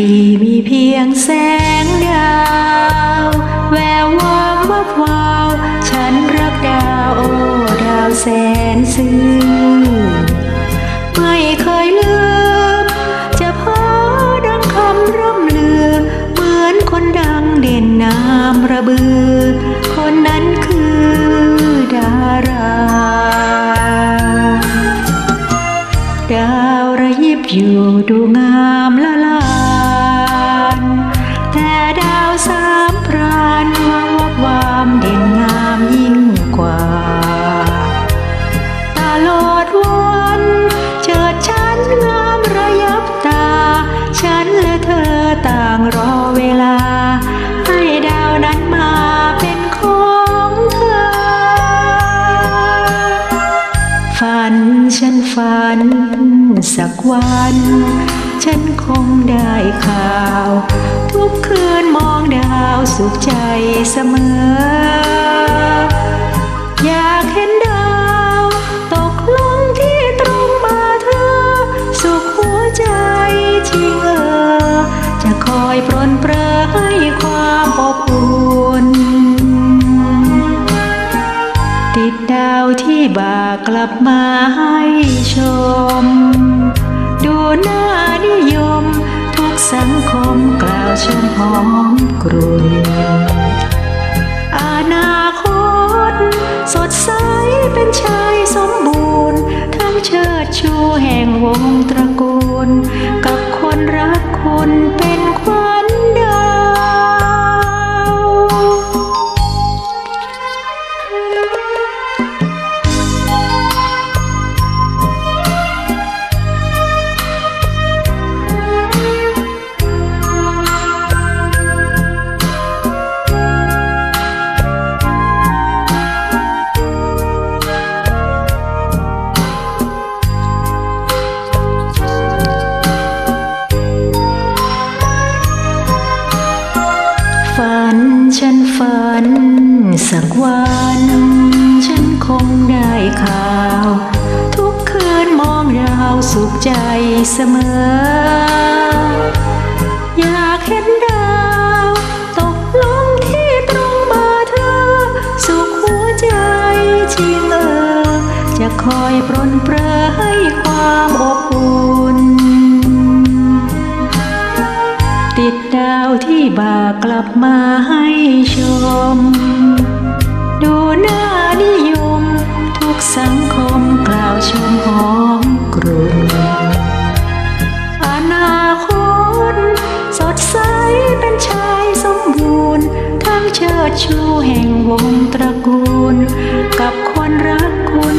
รีมีเพียงแสงดาว แวววาววับวาว ฉันรักดาวโอ้ดาวแสนซื่อไม่เคยลืม จะเพ้อดังคำร่ำลือ เหมือนคนดังเด่นนามระบือ ต่างรอเวลา ให้ดาวนั้นมาเป็นของเธอ ฝันฉันฝัน สักวัน ฉันคงได้ข่าว ทุกคืนมองดาวสุขใจเสมอากลับมาให้ชม ดูหน้านิยม ทุกสังคมกล่าวชมหอมกรุ่นอนาคต สดใสเป็นชายสมบูรณ์ ทั้งเชิดชูแห่งวงตระกูล กับคนรักคุณเป็น ฉันฝัน สักวัน ฉันคงได้ข่าว ทุกคืนมองดาวสุขใจเสมอ อยากเห็นดาว ตกลงที่ตรงมาเธอ สุขหัวใจจริงเออ จะคอยปรนเปรอให้ความอบอุ่น บากลับมาให้ชม ดูหน้านิยม ทุกสังคมกล่าวชมหอมกรุ่นอนาคตสดใสเป็นชายสมบูรณ์ ทั้งเชิดชูแห่งวงตระกูล กับคนรักคุณ